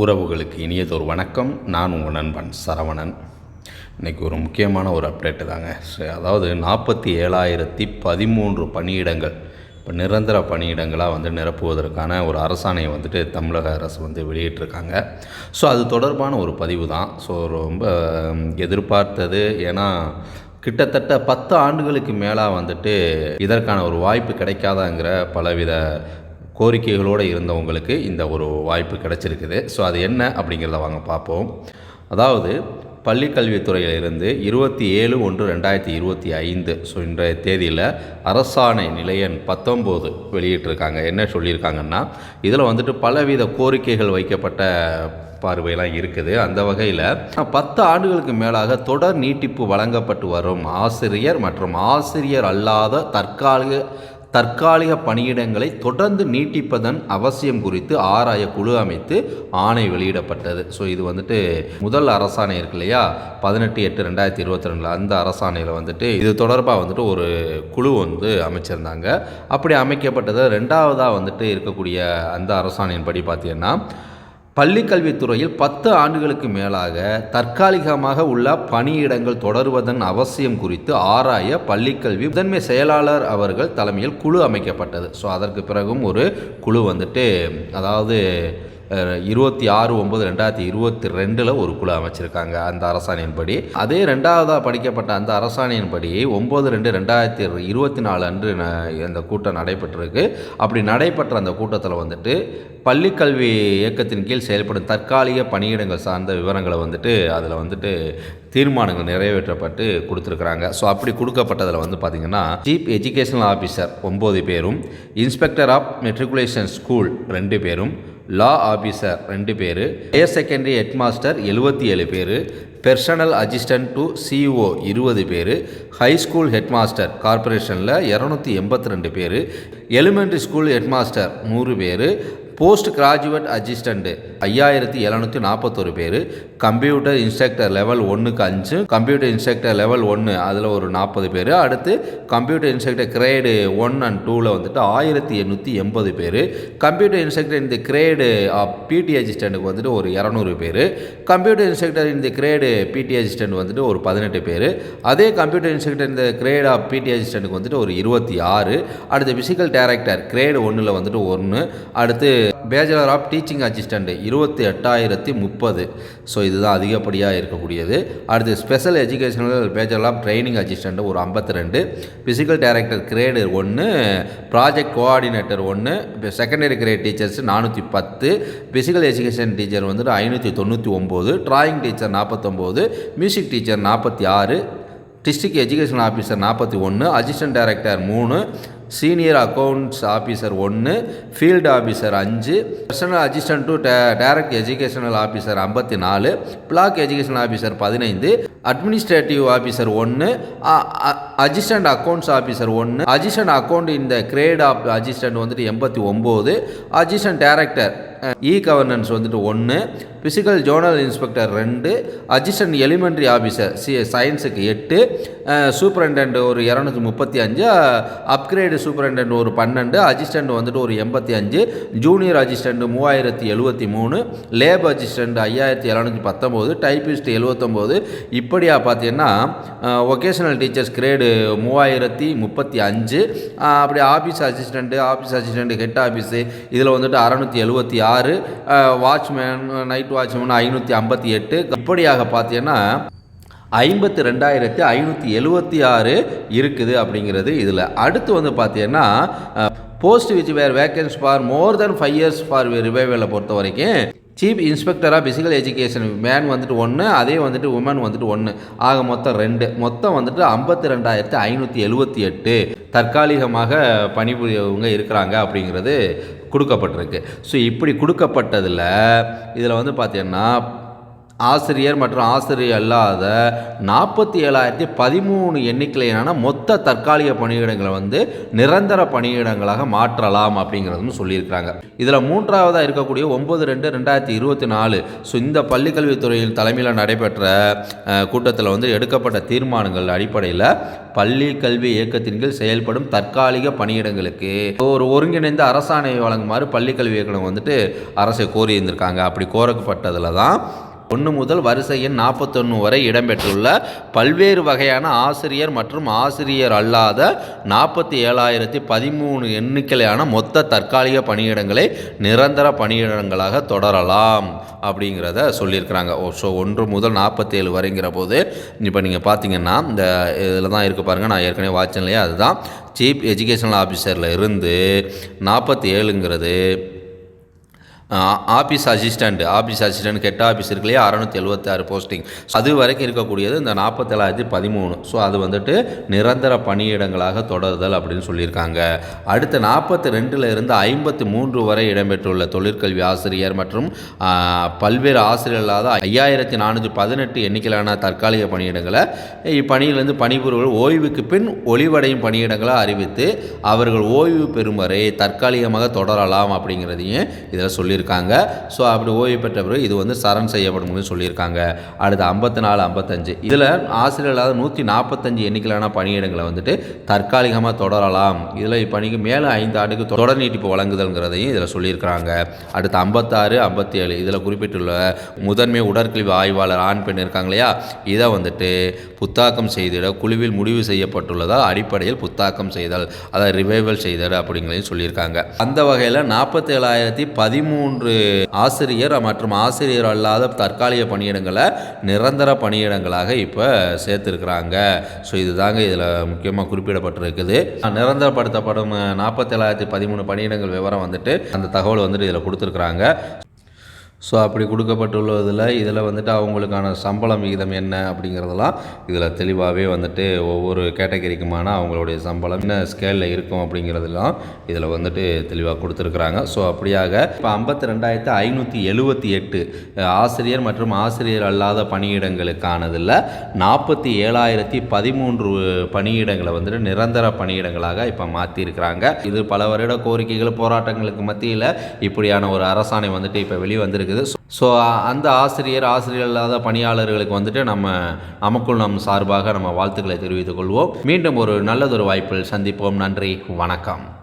உறவுகளுக்கு இனியதொரு வணக்கம். நான் உங்கள் நண்பன் சரவணன். இன்றைக்கி ஒரு முக்கியமான ஒரு அப்டேட்டு தாங்க. ஸோ அதாவது நாற்பத்தி ஏழாயிரத்தி பதிமூன்று பணியிடங்கள். இப்போ நிரந்தர பணியிடங்களாக வந்து நிரப்புவதற்கான ஒரு அரசாணையை வந்துட்டு தமிழக அரசு வந்து வெளியிட்டிருக்காங்க. ஸோ அது தொடர்பான ஒரு பதிவு தான். ஸோ ரொம்ப எதிர்பார்த்தது. ஏன்னா கிட்டத்தட்ட பத்து ஆண்டுகளுக்கு மேலாக வந்துட்டு இதற்கான ஒரு வாய்ப்பு கிடைக்காதாங்கிற பலவித கோரிக்கைகளோடு இருந்தவங்களுக்கு இந்த ஒரு வாய்ப்பு கிடச்சிருக்குது. ஸோ அது என்ன அப்படிங்கிறத வாங்க பார்ப்போம். அதாவது பள்ளிக்கல்வித்துறையிலிருந்து இருபத்தி ஏழு ஒன்று ரெண்டாயிரத்தி இருபத்தி ஐந்து ஸோ இன்றைய தேதியில் அரசாணை நிலையன் பத்தொம்போது வெளியிட்டிருக்காங்க. என்ன சொல்லியிருக்காங்கன்னா இதில் வந்துட்டு பலவித கோரிக்கைகள் வைக்கப்பட்ட பார்வையெல்லாம் இருக்குது. அந்த வகையில் பத்து ஆண்டுகளுக்கு மேலாக தொடர் நீட்டிப்பு வழங்கப்பட்டு வரும் ஆசிரியர் மற்றும் ஆசிரியர் அல்லாத தற்காலிக தற்காலிக பணியிடங்களை தொடர்ந்து நீட்டிப்பதன் அவசியம் குறித்து ஆராய குழு அமைத்து ஆணை வெளியிடப்பட்டது. ஸோ இது வந்துட்டு முதல் அரசாணை இருக்கு இல்லையா? பதினெட்டு எட்டு ரெண்டாயிரத்தி இருபத்தி ரெண்டில் அந்த அரசாணையில் வந்துட்டு இது தொடர்பாக வந்துட்டு ஒரு குழு வந்து அமைச்சிருந்தாங்க. அப்படி அமைக்கப்பட்டது. ரெண்டாவதாக வந்துட்டு இருக்கக்கூடிய அந்த அரசாணையின்படி பார்த்தீங்கன்னா பள்ளிக்கல்வித்துறையில் பத்து ஆண்டுகளுக்கு மேலாக தற்காலிகமாக உள்ள பணியிடங்கள் தொடருவதன் அவசியம் குறித்து ஆராய பள்ளிக்கல்வி முதன்மை செயலாளர் அவர்கள் தலைமையில் குழு அமைக்கப்பட்டது. ஸோ அதற்கு பிறகும் ஒரு குழு வந்துட்டு அதாவது இருபத்தி ஆறு ஒன்பது ரெண்டாயிரத்தி இருபத்தி ரெண்டில் ஒரு குழு அமைச்சிருக்காங்க அந்த அரசாணையின்படி. அதே ரெண்டாவதாக படிக்கப்பட்ட அந்த அரசாணையின்படி ஒம்பது ரெண்டு ரெண்டாயிரத்தி இருபத்தி நாலு அன்று அந்த கூட்டம் நடைபெற்றிருக்கு. அப்படி நடைபெற்ற அந்த கூட்டத்தில் வந்துட்டு பள்ளிக்கல்வி இயக்கத்தின் கீழ் செயல்படும் தற்காலிக பணியிடங்கள் சார்ந்த விவரங்களை வந்துட்டு அதில் வந்துட்டு தீர்மானங்கள் நிறைவேற்றப்பட்டு கொடுத்துருக்குறாங்க. ஸோ அப்படி கொடுக்கப்பட்டதில் வந்து பார்த்திங்கன்னா சீஃப் எஜுகேஷனல் ஆஃபீஸர் ஒம்பது பேரும் இன்ஸ்பெக்டர் ஆஃப் மெட்ரிகுலேஷன் ஸ்கூல் ரெண்டு பேரும் லா ஆஃபீஸர் ரெண்டு பேர் ஹையர் செகண்டரி ஹெட்மாஸ்டர் எழுபத்தி ஏழு பேர் பெர்சனல் அசிஸ்டன்ட் டு சிஇஓ இருபது பேர் ஹை ஸ்கூல் ஹெட்மாஸ்டர் கார்ப்பரேஷனில் இரநூத்தி எண்பத்தி ரெண்டு பேர் எலிமெண்ட்ரி ஸ்கூல் ஹெட்மாஸ்டர் நூறு பேர் போஸ்ட் கிராஜுவேட் அசிஸ்டண்ட்டு ஐயாயிரத்தி எழுநூற்றி நாற்பத்தொரு பேர். கம்ப்யூட்டர் இன்ஸ்ட்ரக்டர் லெவல் ஒன்றுக்கு அஞ்சு கம்ப்யூட்டர் இன்ஸ்ட்ரக்டர் லெவல் ஒன்று அதில் ஒரு நாற்பது பேர். அடுத்து computer instructor grade one and டூவில் வந்துட்டு ஆயிரத்தி எண்ணூற்றி எண்பது பேர். கம்ப்யூட்டர் இன்ஸ்ட்ரக்டர் இந்த கிரேடு பிடி அசிஸ்டண்ட்டுக்கு வந்துட்டு ஒரு இரநூறு பேர். கம்ப்யூட்டர் இன்ஸ்ட்ரக்டர் இந்த கிரேடு பிடி அசிஸ்டண்ட் வந்துட்டு ஒரு பதினெட்டு பேர். அதே கம்ப்யூட்டர் இன்ஸ்ட்ரக்டர் இந்த கிரேட் ஆஃப் பிடி அசிஸ்டண்ட்டுக்கு வந்துட்டு ஒரு இருபத்தி ஆறு. அடுத்து ஃபிசிக்கல் டேரக்டர் கிரேடு ஒன்றில் வந்துட்டு ஒன்று அடுத்து பேச்சுலர் ஆஃப் டீச்சிங் அசிஸ்டண்ட் இருபத்தி எட்டாயிரத்தி முப்பது. ஸோ இதுதான் அதிகப்படியாக இருக்கக்கூடியது. அடுத்து special educational bachelor of training assistant ஒரு ஐம்பத்தி ரெண்டு. ஃபிசிக்கல் டைரக்டர் கிரேடு ஒன்று ப்ராஜெக்ட் கோஆர்டினேட்டர் ஒன்று இப்போ செகண்டரி கிரேட் டீச்சர்ஸ் நானூற்றி பத்து. ஃபிசிக்கல் எஜுகேஷன் டீச்சர் வந்துட்டு ஐநூற்றி தொண்ணூற்றி ஒம்பது. ட்ராயிங் டீச்சர் நாற்பத்தொம்போது. மியூசிக் டீச்சர் நாற்பத்தி ஆறு. டிஸ்ட்ரிக்ட் எஜுகேஷன் ஆஃபீஸர் நாற்பத்தி ஒன்று அசிஸ்டன்ட் டைரக்டர் மூணு. சீனியர் அக்கௌண்ட்ஸ் ஆஃபீஸர் ஒன்று ஃபீல்டு ஆஃபீஸர் அஞ்சு personal assistant to direct educational officer ஐம்பத்தி நாலு பிளாக் எஜுகேஷனல் ஆஃபீஸர் பதினைந்து அட்மினிஸ்ட்ரேட்டிவ் ஆஃபீஸர் ஒன்று அசிஸ்டன்ட் அக்கௌண்ட்ஸ் ஆஃபீஸர் ஒன்று அசிஸ்டன்ட் அக்கௌண்ட் இந்த கிரேட் ஆஃப் அசிஸ்டன்ட் வந்துட்டு எண்பத்தி ஒம்பது அசிஸ்டன்ட் டேரக்டர் இ கவர்னன்ஸ் வந்துட்டு ஒன்று ஃபிசிக்கல் ஜோனல் இன்ஸ்பெக்டர் ரெண்டு அசிஸ்டன்ட் எலிமெண்ட்ரி ஆஃபீஸர் சி சயின்ஸுக்கு எட்டு சூப்பரண்டன்ட் ஒரு இரநூத்தி முப்பத்தி அஞ்சு அப்கிரேடு சூப்பரண்டன்ட் ஒரு பன்னெண்டு அசிஸ்டண்ட் வந்துட்டு ஒரு எண்பத்தி அஞ்சு ஜூனியர் அசிஸ்டண்ட் மூவாயிரத்தி எழுபத்தி மூணு லேப் அசிஸ்டண்ட் ஐயாயிரத்தி இரநூத்தி பத்தொம்போது டைப்பிஸ்ட் எழுபத்தொம்போது இப்படியா பார்த்தீங்கன்னா ஒகேஷனல் டீச்சர்ஸ் கிரேடு மூவாயிரத்தி முப்பத்தி அஞ்சு அப்படி office assistant office assistant head office இதில் வந்துட்டு அறநூற்றி எழுபத்தி ஆறு வாட்ச்மேன் நைட் வாட்ச்மேன் ஐநூற்றி ஐம்பத்தி எட்டு. இப்படியாக பார்த்தீங்கன்னா ஐம்பத்தி ரெண்டாயிரத்தி ஐநூற்றி எழுபத்தி ஆறு இருக்குது அப்படிங்கிறது இதில். அடுத்து வந்து பார்த்தீங்கன்னா post which where vacancies for more than five years for ரிவைவலை பொறுத்த வரைக்கும் chief inspector of physical education man வந்துட்டு ஒன்று அதே வந்துட்டு உமன் வந்துட்டு ஒன்று ஆக மொத்தம் ரெண்டு. மொத்தம் வந்துட்டு ஐம்பத்தி ரெண்டாயிரத்து ஐநூற்றி எழுபத்தி எட்டு தற்காலிகமாக பணிபுரியவங்க இருக்கிறாங்க அப்படிங்கிறது கொடுக்கப்பட்டிருக்கு. ஸோ இப்படி கொடுக்கப்பட்டதில் இதில் வந்து பார்த்தீங்கன்னா ஆசிரியர் மற்றும் ஆசிரியர் அல்லாத நாற்பத்தி ஏழாயிரத்தி பதிமூணு எண்ணிக்கையிலான மொத்த தற்காலிக பணியிடங்களை வந்து நிரந்தர பணியிடங்களாக மாற்றலாம் அப்படிங்கிறதும் சொல்லியிருக்கிறாங்க. இதில் மூன்றாவதாக இருக்கக்கூடிய ஒம்பது ரெண்டு ரெண்டாயிரத்தி இருபத்தி நாலு ஸோ இந்த பள்ளிக்கல்வித்துறையில் தலைமையில் நடைபெற்ற கூட்டத்தில் வந்து எடுக்கப்பட்ட தீர்மானங்கள் அடிப்படையில் பள்ளி கல்வி இயக்கத்தின் கீழ் செயல்படும் தற்காலிக பணியிடங்களுக்கு ஒரு ஒருங்கிணைந்த அரசாணையை வழங்குமாறு பள்ளிக்கல்வி இயக்கணம் வந்துட்டு அரசை கோரியிருந்திருக்காங்க. அப்படி கோரப்பட்டதில் தான் ஒன்று முதல் வரிசை எண் நாற்பத்தொன்று வரை இடம்பெற்றுள்ள பல்வேறு வகையான ஆசிரியர் மற்றும் ஆசிரியர் அல்லாத நாற்பத்தி ஏழாயிரத்தி பதிமூணு எண்ணிக்கையிலான மொத்த தற்காலிக பணியிடங்களை நிரந்தர பணியிடங்களாக தொடரலாம் அப்படிங்கிறத சொல்லியிருக்கிறாங்க. ஓ ஸோ ஒன்று முதல் நாற்பத்தேழு வரைங்கிற போது இப்போ நீங்கள் பார்த்தீங்கன்னா இந்த இதில் தான் இருக்குது பாருங்கள் நான் ஏற்கனவே வாட்சன்லையே அதுதான் சீஃப் எஜுகேஷனல் ஆஃபீஸரில் இருந்து நாற்பத்தி ஏழுங்கிறது office assistant office assistant head office இருக்கு இல்லையா அறநூற்றி எழுபத்தாறு போஸ்டிங் அது வரைக்கும் இருக்கக்கூடியது இந்த நாற்பத்தேழாயிரத்தி பதிமூணு. ஸோ அது வந்துட்டு நிரந்தர பணியிடங்களாக தொடருதல் அப்படின்னு சொல்லியிருக்காங்க. அடுத்து நாற்பத்தி ரெண்டில் இருந்து ஐம்பத்தி மூன்று வரை இடம்பெற்றுள்ள தொழிற்கல்வி ஆசிரியர் மற்றும் பல்வேறு ஆசிரியர் இல்லாத ஐயாயிரத்தி நானூற்றி பதினெட்டு எண்ணிக்கையிலான தற்காலிக பணியிடங்களை இப்பணியிலிருந்து பணிபுரிவர்கள் ஓய்வுக்கு பின் ஒளிவடையும் பணியிடங்களை அறிவித்து அவர்கள் ஓய்வு பெறும் வரை தற்காலிகமாக தொடரலாம் அப்படிங்கிறதையும் இதில் சொல்லி சொல்லியிருக்காங்க. ஸோ அப்படி ஓய்வு பெற்ற பிறகு இது வந்து சரண் செய்யப்படும் சொல்லியிருக்காங்க. அடுத்து ஐம்பத்தி நாலு ஐம்பத்தஞ்சு. இதில் ஆசிரியர்களாக நூற்றி நாற்பத்தஞ்சு எண்ணிக்கையிலான பணியிடங்களை வந்துட்டு தற்காலிகமாக தொடரலாம். இதில் இப்பணிக்கு மேலே ஐந்து ஆண்டுக்கு தொடர் நீட்டிப்பு வழங்குதல்ங்கிறதையும் இதில் சொல்லியிருக்கிறாங்க. அடுத்து ஐம்பத்தாறு ஐம்பத்தி ஏழு இதில் குறிப்பிட்டுள்ள முதன்மை உடற்கல்வி ஆய்வாளர் ஆண் பெண் இருக்காங்க இல்லையா? இதை வந்துட்டு புத்தாக்கம் செய்திட குழுவில் முடிவு செய்யப்பட்டுள்ளதால் அடிப்படையில் புத்தாக்கம் செய்தல் அதை ரிவைவல் செய்தல் அப்படிங்கிறதையும் சொல்லியிருக்காங்க. அந்த வகையில் நாற்பத்தி ஏழாயிரத்தி பதிமூணு மூன்று ஆசிரியர் மற்றும் ஆசிரியர் அல்லாத தற்காலிக பணியிடங்களை நிரந்தர பணியிடங்களாக இப்போ சேர்த்துருக்குறாங்க. ஸோ இதுதாங்க இதில் முக்கியமாக குறிப்பிடப்பட்டிருக்குது. நிரந்தரப்படுத்தப்படும் நாற்பத்தேழாயிரத்தி பதிமூணு பணியிடங்கள் விவரம் வந்துட்டு அந்த தகவல் வந்துட்டு இதில் கொடுத்துருக்குறாங்க. ஸோ அப்படி கொடுக்கப்பட்டுள்ளதில் இதில் வந்துட்டு அவங்களுக்கான சம்பளம் விகிதம் என்ன அப்படிங்கிறதெல்லாம் இதில் தெளிவாகவே வந்துட்டு ஒவ்வொரு கேட்டகரிக்குமான அவங்களுடைய சம்பளம் என்ன ஸ்கேலில் இருக்கும் அப்படிங்கிறதெல்லாம் இதில் வந்துட்டு தெளிவாக கொடுத்துருக்குறாங்க. ஸோ அப்படியாக இப்போ ஐம்பத்தி ரெண்டாயிரத்து ஐநூற்றி எழுபத்தி எட்டு ஆசிரியர் மற்றும் ஆசிரியர் அல்லாத பணியிடங்களுக்கானதில் நாற்பத்தி ஏழாயிரத்தி பதிமூன்று பணியிடங்களை வந்துட்டு நிரந்தர பணியிடங்களாக இப்போ மாற்றியிருக்கிறாங்க. இது பல வருட கோரிக்கைகள் போராட்டங்களுக்கு மத்தியில் இப்படியான ஒரு அரசாணை வந்துட்டு இப்போ வெளியே வந்திருக்கு இருக்குது. ஸோ அந்த ஆசிரியர் ஆசிரியர் இல்லாத பணியாளர்களுக்கு வந்துட்டு நம்ம நமக்குள் நம் சார்பாக நம்ம வாழ்த்துக்களை தெரிவித்துக் கொள்வோம். மீண்டும் ஒரு நல்லதொரு வாய்ப்பில் சந்திப்போம். நன்றி வணக்கம்.